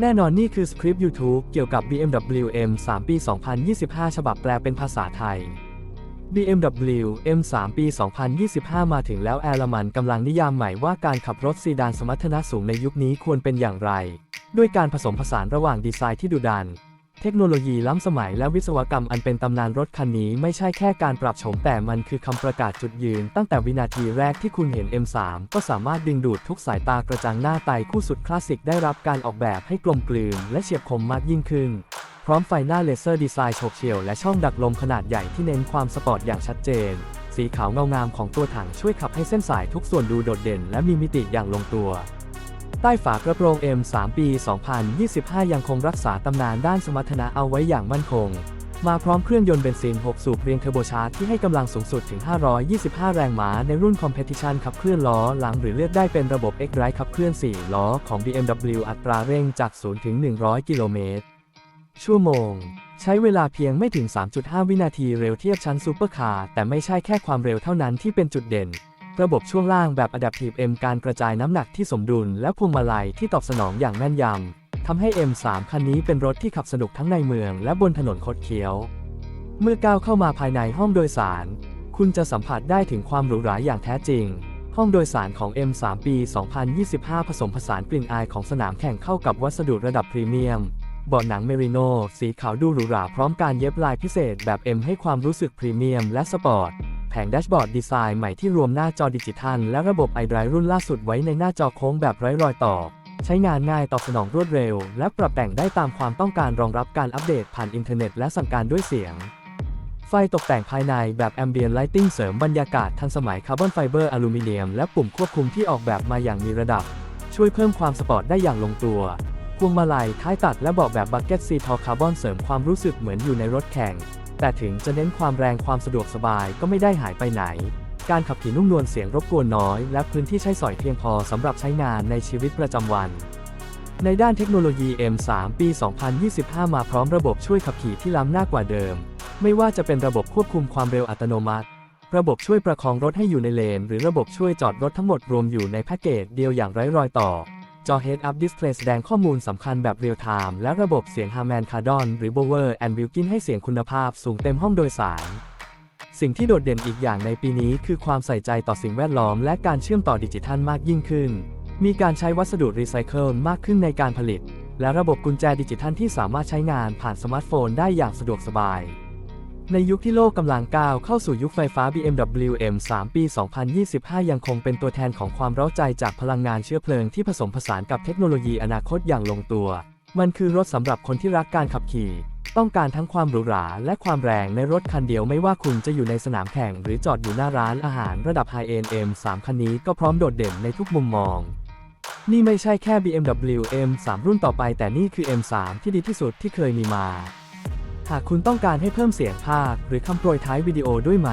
แน่นอนนี่คือสคริปต์ YouTube เกี่ยวกับ BMW M3 ปี 2025 ฉบับแปลเป็นภาษาไทย BMW M3 ปี 2025 มาถึงแล้วแอร์มันกำลังนิยามใหม่ว่าการขับรถซีดานสมรรถนะสูงในยุคนี้ควรเป็นอย่างไร ด้วยการผสมผสานระหว่างดีไซน์ที่ดุดัน เทคโนโลยีล้ำสมัยและวิศวกรรมอันเป็นตำนานรถคันนี้ไม่ใช่แค่การปรับโฉมแต่มันคือคำประกาศจุดยืน ตั้งแต่วินาทีแรกที่คุณเห็น M3 ก็สามารถดึงดูดทุกสายตากระจังหน้าไตคู่สุดคลาสสิกได้รับการออกแบบให้กลมกลืนและเฉียบคมมากยิ่งขึ้น พร้อมไฟหน้าเลเซอร์ดีไซน์โฉบเฉี่ยวและช่องดักลมขนาดใหญ่ที่เน้นความสปอร์ตอย่างชัดเจน สีขาวเงางามของตัวถังช่วยขับให้เส้นสายทุกส่วนดูโดดเด่น และมีมิติอย่างลงตัว ใต้ฝากระโปรง M3 ปี 2025 ยังคงรักษาตำนานด้านสมรรถนะเอาไว้อย่างมั่นคง มาพร้อมเครื่องยนต์เบนซิน 6 สูบเรียงเทอร์โบชาร์จที่ให้กำลังสูงสุดถึง 525 แรงม้าในรุ่น Competition ขับเคลื่อนล้อหลังหรือเลือกได้เป็นระบบ X-Drive ขับเคลื่อน 4 ล้อของ BMW อัตราเร่งจาก 0 ถึง 100 กิโลเมตร ชั่วโมง ใช้เวลาเพียงไม่ถึง 3.5 วินาทีเร็วเทียบชั้นซูเปอร์คาร์แต่ไม่ใช่แค่ความเร็วเท่านั้นที่เป็นจุดเด่น ระบบช่วงล่างแบบ Adaptive M การกระจายน้ำหนักที่สมดุล และพวงมาลัยที่ตอบสนองอย่างแม่นยำทำให้ M3 คันนี้เป็นรถที่ขับสนุกทั้งในเมืองและบนถนนคดเคี้ยว เมื่อก้าวเข้ามาภายในห้องโดยสาร คุณจะสัมผัสได้ถึงความหรูหราอย่างแท้จริง ห้องโดยสารของ M3 ปี 2025 ผสมผสานกลิ่นอายของสนามแข่งเข้ากับวัสดุระดับพรีเมียมเบาะหนังเมริโนสีขาวดูหรูหราพร้อมการเย็บลายพิเศษแบบ M ให้ความรู้สึกพรีเมียมและสปอร์ต แผงแดชบอร์ดดีไซน์ใหม่ที่รวมหน้าจอดิจิทัล และระบบ iDrive รุ่นล่าสุดไว้ในหน้าจอโค้งแบบไร้รอยต่อ ใช้งานง่ายตอบสนองรวดเร็ว และปรับแต่งได้ตามความต้องการรองรับการอัปเดตผ่านอินเทอร์เน็ตและสั่งการด้วยเสียง ไฟตกแต่งภายในแบบ Ambient Lighting เสริมบรรยากาศทันสมัยคาร์บอนไฟเบอร์อลูมิเนียมและปุ่มควบคุมที่ออกแบบมาอย่างมีระดับ ช่วยเพิ่มความสปอร์ตได้อย่างลงตัวพวงมาลัยท้ายตัดและเบาะแบบบักเก็ตซีทอคาร์บอนเสริมความรู้สึกเหมือนอยู่ในรถแข่ง แต่ถึงจะเน้นความแรงความสะดวกสบายก็ไม่ได้หายไปไหน การขับขี่นุ่มนวลเสียงรบกวนน้อย และพื้นที่ใช้สอยเพียงพอสำหรับใช้งานในชีวิตประจำวัน ในด้านเทคโนโลยี M3 ปี 2025 มาพร้อมระบบช่วยขับขี่ที่ล้ำหน้ากว่าเดิม ไม่ว่าจะเป็นระบบควบคุมความเร็วอัตโนมัติ ระบบช่วยประคองรถให้อยู่ในเลน หรือระบบช่วยจอดรถทั้งหมดรวมอยู่ในแพ็กเกจเดียวอย่างไร้รอยต่อ จอ Head Up Display แสดงข้อมูลสำคัญแบบเรียลไทม์และระบบเสียง Harman Kardon หรือ Bower and Wilkin ให้เสียงคุณภาพสูงเต็มห้องโดยสาร สิ่งที่โดดเด่นอีกอย่างในปีนี้คือความใส่ใจต่อสิ่งแวดล้อมและการเชื่อมต่อดิจิทัลมากยิ่งขึ้น มีการใช้วัสดุรีไซเคิลมากขึ้นในการผลิต และระบบกุญแจดิจิทัลที่สามารถใช้งานผ่านสมาร์ทโฟนได้อย่างสะดวกสบาย ในยุคที่โลกกำลังก้าวเข้าสู่ยุคไฟฟ้า BMW M3 ปี 2025 ยังคงเป็นตัวแทนของความเร้าใจจากพลังงานเชื้อเพลิงที่ผสมผสานกับเทคโนโลยีอนาคตอย่างลงตัว มันคือรถสำหรับคนที่รักการขับขี่ ต้องการทั้งความหรูหราและความแรงในรถคันเดียวไม่ว่าคุณจะอยู่ในสนามแข่งหรือจอดอยู่หน้าร้านอาหารระดับไฮเอ็น M3 คันนี้ก็พร้อมโดดเด่นในทุกมุมมองนี่ไม่ใช่แค่ BMW M3 รุ่นต่อไปแต่นี่คือ M3 ที่ดีที่สุดที่เคยมีมา หากคุณต้องการให้เพิ่มเสียงภาคหรือคำโปรยท้ายวิดีโอด้วยไหม